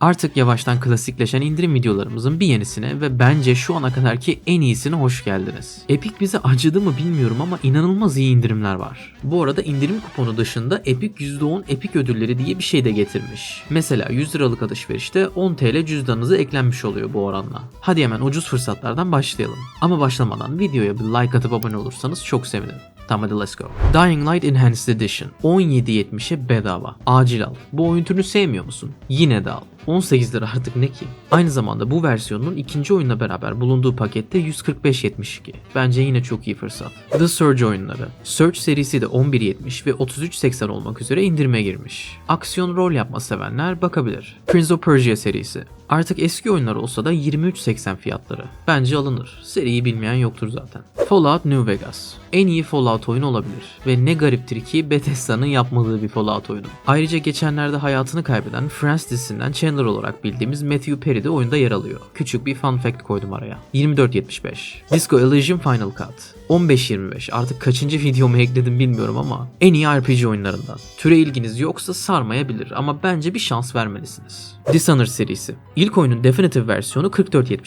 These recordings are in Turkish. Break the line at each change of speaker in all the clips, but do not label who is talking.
Artık yavaştan klasikleşen indirim videolarımızın bir yenisine ve bence şu ana kadarki en iyisine hoş geldiniz. Epic bize acıdı mı bilmiyorum ama inanılmaz iyi indirimler var. Bu arada indirim kuponu dışında Epic %10 Epic ödülleri diye bir şey de getirmiş. Mesela 100 liralık alışverişte 10 TL cüzdanınıza eklenmiş oluyor bu oranla. Hadi hemen ucuz fırsatlardan başlayalım. Ama başlamadan videoya bir like atıp abone olursanız çok sevinirim. Tamam hadi let's go. Dying Light Enhanced Edition 17.70'e bedava. Acil al. Bu oyun türünü sevmiyor musun? Yine de al. 18 lira artık ne ki? Aynı zamanda bu versiyonun ikinci oyunla beraber bulunduğu pakette 145.72. Bence yine çok iyi fırsat. The Surge oyunları. Surge serisi de 11.70 ve 33.80 olmak üzere indirime girmiş. Aksiyon rol yapma sevenler bakabilir. Prince of Persia serisi. Artık eski oyunlar olsa da 23.80 fiyatları. Bence alınır. Seriyi bilmeyen yoktur zaten. Fallout New Vegas. En iyi Fallout oyunu olabilir. Ve ne gariptir ki Bethesda'nın yapmadığı bir Fallout oyunu. Ayrıca geçenlerde hayatını kaybeden Friends dizisinden Chandler olarak bildiğimiz Matthew Perry de oyunda yer alıyor. Küçük bir fun fact koydum araya. 24.75. Disco Elysium Final Cut. 15.25 artık kaçıncı videomu ekledim bilmiyorum ama en iyi RPG oyunlarından. Türe ilginiz yoksa sarmayabilir ama bence bir şans vermelisiniz. Dishonored serisi. İlk oyunun definitive versiyonu 44.75.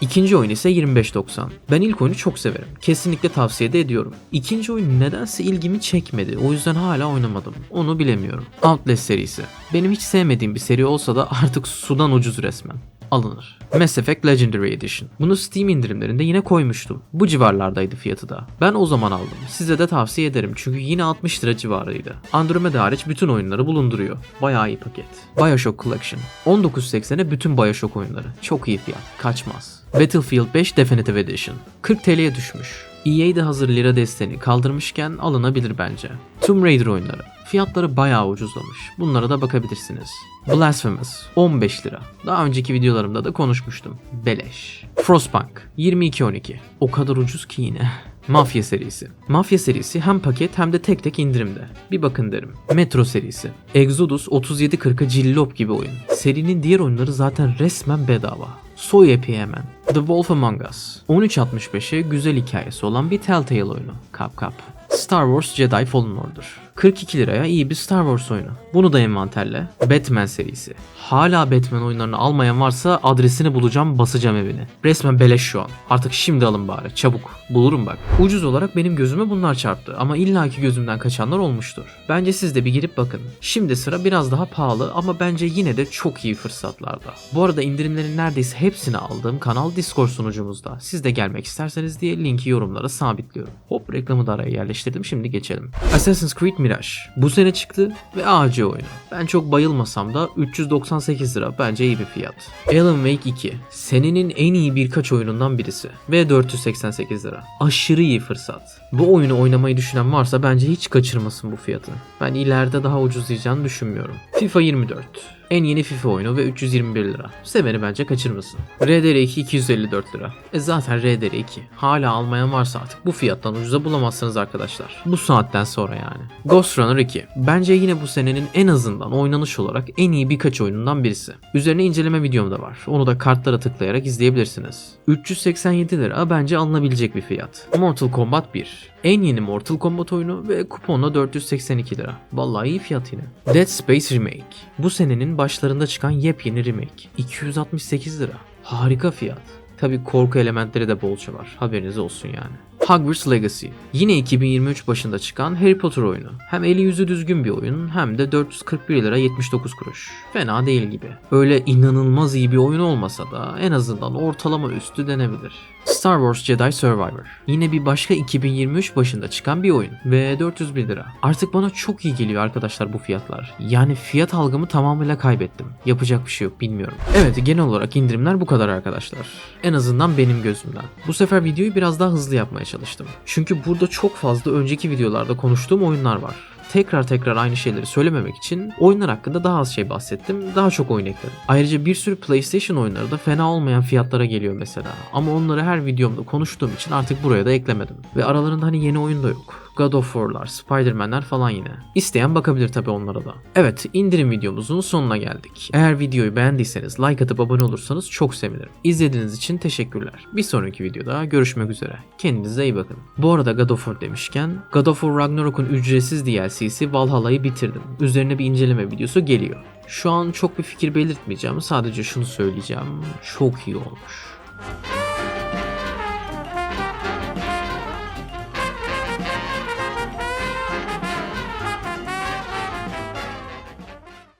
İkinci oyun ise 25.90. Ben ilk oyunu çok severim. Kesinlikle tavsiye de ediyorum. İkinci oyun nedense ilgimi çekmedi. O yüzden hala oynamadım. Onu bilemiyorum. Outlast serisi. Benim hiç sevmediğim bir seri olsa da artık sudan ucuz resmen alınır. Mass Effect Legendary Edition. Bunu Steam indirimlerinde yine koymuştum. Bu civarlardaydı fiyatı da. Ben o zaman aldım. Size de tavsiye ederim çünkü yine 60 lira civarıydı. Andromeda hariç bütün oyunları bulunduruyor. Bayağı iyi paket. Bioshock Collection. 19.80'e bütün Bioshock oyunları. Çok iyi fiyat. Kaçmaz. Battlefield 5 Definitive Edition. 40 TL'ye düşmüş. EA hazır lira desteğini kaldırmışken alınabilir bence. Tomb Raider oyunları. Fiyatları bayağı ucuzlamış. Bunlara da bakabilirsiniz. Blasphemous 15 lira. Daha önceki videolarımda da konuşmuştum. Beleş. Frostpunk 22.12. O kadar ucuz ki yine. Mafya serisi. Mafya serisi hem paket hem de tek tek indirimde. Bir bakın derim. Metro serisi. Exodus 3740'a cillop gibi oyun. Serinin diğer oyunları zaten resmen bedava. Soy epi hemen. The Wolf Among Us. 13.65'e güzel hikayesi olan bir Telltale oyunu. Kap kap. Star Wars Jedi Fallen Order. 42 liraya iyi bir Star Wars oyunu. Bunu da envanterle. Batman serisi. Hala Batman oyunlarını almayan varsa adresini bulacağım basacağım evini. Resmen beleş şu an. Artık şimdi alın bari çabuk. Bulurum bak. Ucuz olarak benim gözüme bunlar çarptı ama illaki gözümden kaçanlar olmuştur. Bence siz de bir girip bakın. Şimdi sıra biraz daha pahalı ama bence yine de çok iyi fırsatlarda. Bu arada indirimlerin neredeyse hepsini aldığım kanal Discord sunucumuzda. Siz de gelmek isterseniz diye linki yorumlara sabitliyorum. Hop reklamı da araya yerleştirdim şimdi geçelim. Assassin's Creed Mirage. Bu sene çıktı ve AC oyunu. Ben çok bayılmasam da 398 lira bence iyi bir fiyat. Alan Wake 2. Senenin en iyi birkaç oyunundan birisi. Ve 488 lira. Aşırı iyi fırsat. Bu oyunu oynamayı düşünen varsa bence hiç kaçırmasın bu fiyatı. Ben ileride daha ucuzlayacağını düşünmüyorum. FIFA 24. En yeni FIFA oyunu ve 321 lira. Seveni bence kaçırmasın. RDR2 254 lira. E zaten RDR2. Hala almayan varsa artık bu fiyattan ucuza bulamazsınız arkadaşlar. Bu saatten sonra yani. Ghost Runner 2. Bence yine bu senenin en azından oynanış olarak en iyi birkaç oyunundan birisi. Üzerine inceleme videom da var. Onu da kartlara tıklayarak izleyebilirsiniz. 387 lira bence alınabilecek bir fiyat. Mortal Kombat 1. En yeni Mortal Kombat oyunu ve kuponla 482 lira. Vallahi iyi fiyat yine. Dead Space Remake. Bu senenin başlarında çıkan yepyeni remake. 268 lira. Harika fiyat. Tabi korku elementleri de bolca var. Haberiniz olsun yani. Hogwarts Legacy. Yine 2023 başında çıkan Harry Potter oyunu. Hem eli yüzü düzgün bir oyun hem de 441 lira 79 kuruş. Fena değil gibi. Öyle inanılmaz iyi bir oyun olmasa da en azından ortalama üstü denebilir. Star Wars Jedi Survivor. Yine bir başka 2023 başında çıkan bir oyun ve 401 lira. Artık bana çok iyi geliyor arkadaşlar bu fiyatlar. Yani fiyat algımı tamamıyla kaybettim. Yapacak bir şey yok bilmiyorum. Evet genel olarak indirimler bu kadar arkadaşlar. En azından benim gözümden. Bu sefer videoyu biraz daha hızlı yapmaya çalıştım. Çünkü burada çok fazla önceki videolarda konuştuğum oyunlar var tekrar tekrar aynı şeyleri söylememek için oyunlar hakkında daha az şey bahsettim. Daha çok oyun ekledim. Ayrıca bir sürü PlayStation oyunları da fena olmayan fiyatlara geliyor mesela. Ama onları her videomda konuştuğum için artık buraya da eklemedim. Ve aralarında hani yeni oyun da yok. God of War'lar, Spider-Man'ler falan yine. İsteyen bakabilir tabi onlara da. Evet indirim videomuzun sonuna geldik. Eğer videoyu beğendiyseniz like atıp abone olursanız çok sevinirim. İzlediğiniz için teşekkürler. Bir sonraki videoda görüşmek üzere. Kendinize iyi bakın. Bu arada God of War demişken God of War Ragnarok'un ücretsiz DLC'si Valhalla'yı bitirdim. Üzerine bir inceleme videosu geliyor. Şu an çok bir fikir belirtmeyeceğim. Sadece şunu söyleyeceğim. Çok iyi olmuş.